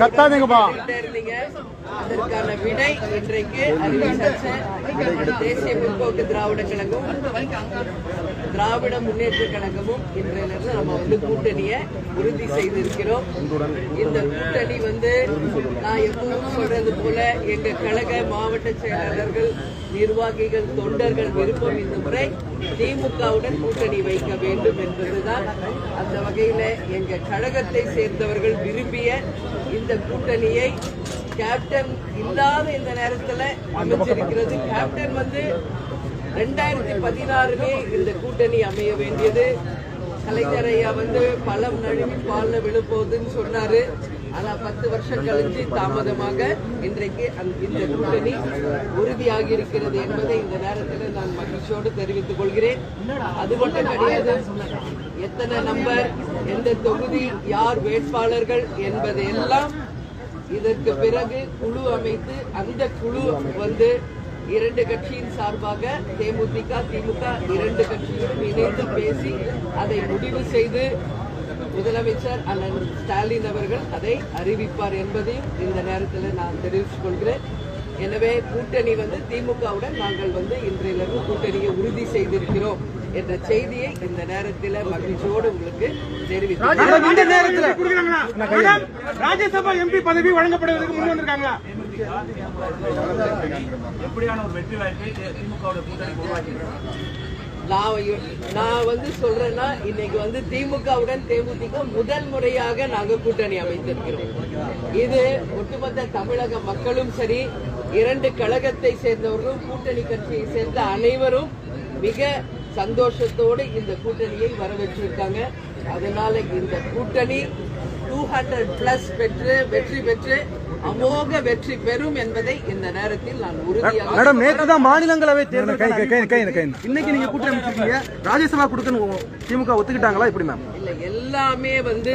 கத்தாதீங்கப்பா. அதற்கான விடை இன்றைக்கு தேசிய முற்போக்கு திராவிட கழகம் திராவிட முன்னேற்ற கழகமும் இன்றையிலிருந்து நம்ம வந்து கூட்டணியை உறுதி செய்திருக்கிறோம். இந்த கூட்டணி வந்து நான் எப்பவும் சொல்றது போல எங்க கழக மாவட்ட செயலாளர்கள் நிர்வாகிகள் தொண்டர்கள் விருப்பம் இந்த முறை திமுகவுடன் கூட்டணி வைக்க வேண்டும் என்பதுதான். அந்த வகையில எங்க கழகத்தை சேர்ந்தவர்கள் விரும்பிய இந்த கூட்டணியை கேப்டன் இல்லாத இந்த நேரத்துல அமைச்சிருக்கிறது கேப்டன் வந்து ரெண்டாயிரத்தி பதினாறுமே இந்த கூட்டணி அமைய வேண்டியது. கலைஞர் ஐயா வந்து பழம் நழுவி பால்ல விழுப்போகுதுன்னு சொன்னாரு. ஆனா பத்து வருஷம் கழிஞ்சு தாமதமாக இன்றைக்கு அந்த- இந்த கூட்டணி உறுதியாகி இருக்கிறது என்பதை இந்த நேரத்தில் நான் மகிழ்ச்சியோடு தெரிவித்துக் கொள்கிறேன். அது மட்டும் கிடையாது எத்தனை நம்பர் எந்த தொகுதி யார் வேட்பாளர்கள் என்பதையெல்லாம் இதற்கு பிறகு குழு அமைத்து அந்த குழு வந்து இரண்டு கட்சியின் சார்பாக தேமுதிக திமுக இரண்டு கட்சிகளும் இணைந்து பேசி அதை முடிவு செய்து முதலமைச்சர் அண்ணன் ஸ்டாலின் அவர்கள் அதை அறிவிப்பார் என்பதையும் இந்த நேரத்தில் நான் தெரிவித்துக் கொள்கிறேன். எனவே கூட்டணி வந்து திமுகவுடன் நாங்கள் வந்து இன்றையிலிருந்து கூட்டணியை உறுதி செய்திருக்கிறோம். என்ற செய்தியை இந்த நேரத்தில் மகிழ்ச்சியோடு உங்களுக்கு தெரிவித்துக் மேடம், இந்த நேரத்துல. ராஜ்யசபா எம்பி பதவி வழங்கப்படுவதற்கு முன் வந்திருக்காங்களா? எப்படியான ஒரு வெற்றி வாய்ப்பை திமுகவோட கூட்டணி உருவாக்கி நான் வந்து சொல்றேன்னா இன்னைக்கு வந்து திமுகவுடன் தேமுதிக முதல் முறையாக நாங்க கூட்டணி அமைத்திருக்கிறோம். இது ஒட்டுமொத்த தமிழக மக்களும் சரி இரண்டு கழகத்தை சேர்ந்தவர்களும் கூட்டணி கட்சியை சேர்ந்த அனைவரும் மிக சந்தோஷத்தோடு இந்த கூட்டணியை வரவேற்றிருக்காங்க. அதனால இந்த கூட்டணி டூ ஹண்ட்ரட் பிளஸ் பெற்று வெற்றி பெற்று அமோக வெற்றி பெறும் என்பதை இந்த நேரத்தில் நான் உறுதியாக மேடம் நேற்று தான் மாநிலங்களவை தேர்தல் கை கை கை கை இன்னைக்கு நீங்க கூட்டணி அமைச்சிருக்கீங்க. ராஜ்யசபா கொடுக்கணும் திமுக ஒத்துக்கிட்டாங்களா எப்படி மேம்? இல்ல எல்லாமே வந்து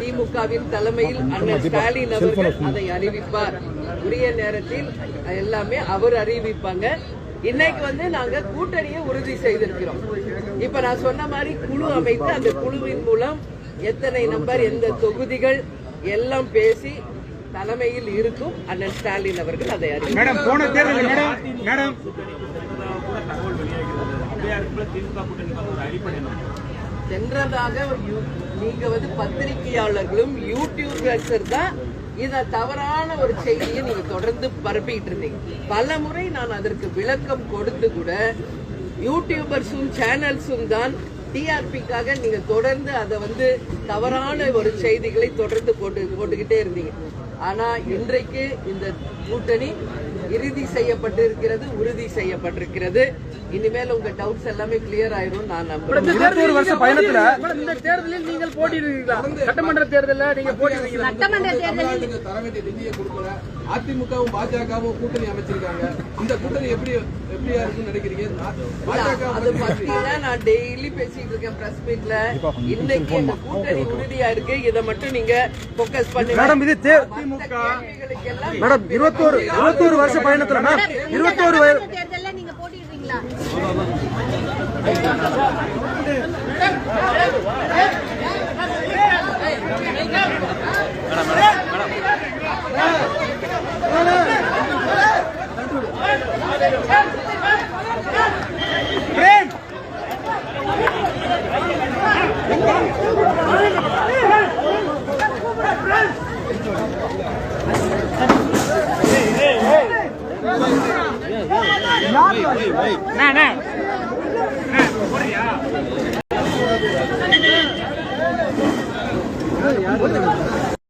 திமுகவின் தலைமையில் அண்ணன் ஸ்டாலின் அவர்கள் அதை அறிவிப்பார். உரிய நேரத்தில் எல்லாமே அவர் அறிவிப்பாங்க. இன்னைக்கு வந்து நாங்க கூட்டணியை உறுதி செய்திருக்கிறோம் இப்ப நான் சொன்ன மாதிரி குழு அமைத்து அந்த குழுவின் மூலம் எத்தனை நம்பர் எந்த தொகுதிகள் எல்லாம் பேசி தலைமையில் இருக்கும் அண்ணன் ஸ்டாலின் அவர்கள் அதை? சென்றதாக நீங்க வந்து பத்திரிகையாளர்களும் யூடியூபர்ஸ் தான் இதை தவறான ஒரு செய்தியை நீங்க தொடர்ந்து பரப்பிட்டு இருந்தீங்க. பல முறை நான் அதற்கு விளக்கம் கொடுத்து கூட யூடியூபர்ஸும் சேனல்ஸும் தான் டிஆர்பிக்காக நீங்க தொடர்ந்து அதை வந்து தவறான ஒரு செய்திகளை தொடர்ந்து போட்டு போட்டுக்கிட்டே இருந்தீங்க. ஆனா இன்றைக்கு இந்த கூட்டணி இறுதி செய்யப்பட்டிருக்கிறது உறுதி செய்யப்பட்டிருக்கிறது. இனிமேல் உங்க டவுட்ஸ் எல்லாமே கிளியர் ஆயிரும் நான் நம்புறேன். வருஷ பயணத்துல இந்த தேர்தலில் நீங்கள் போட்டியிடுவீங்களா? சட்டமன்ற தேர்தலில் நீங்க போட்டியிடுவீங்களா? சட்டமன்ற தேர்தலில் நீங்க தர வேண்டிய நிதியை கொடுக்கல. அதிமுகவும் பாஜகவும் கூட்டணி அமைச்சிருக்காங்க. இந்த கூட்டணி எப்படி எப்படியா இருக்குன்னு நினைக்கிறீங்க? பாஜக அது பத்தினா நான் டெய்லி பேசிட்டு இருக்கேன் பிரஸ் மீட்ல இன்னைக்கு இந்த கூட்டணி உறுதியா இருக்கு. இதை மட்டும் நீங்க போக்கஸ் பண்ணுங்க. மேடம், இது மேடம் இருபத்தோரு இருபத்தோரு வருஷ பயணத்துல மேம் இருபத்தோரு வய- சட்டமன்ற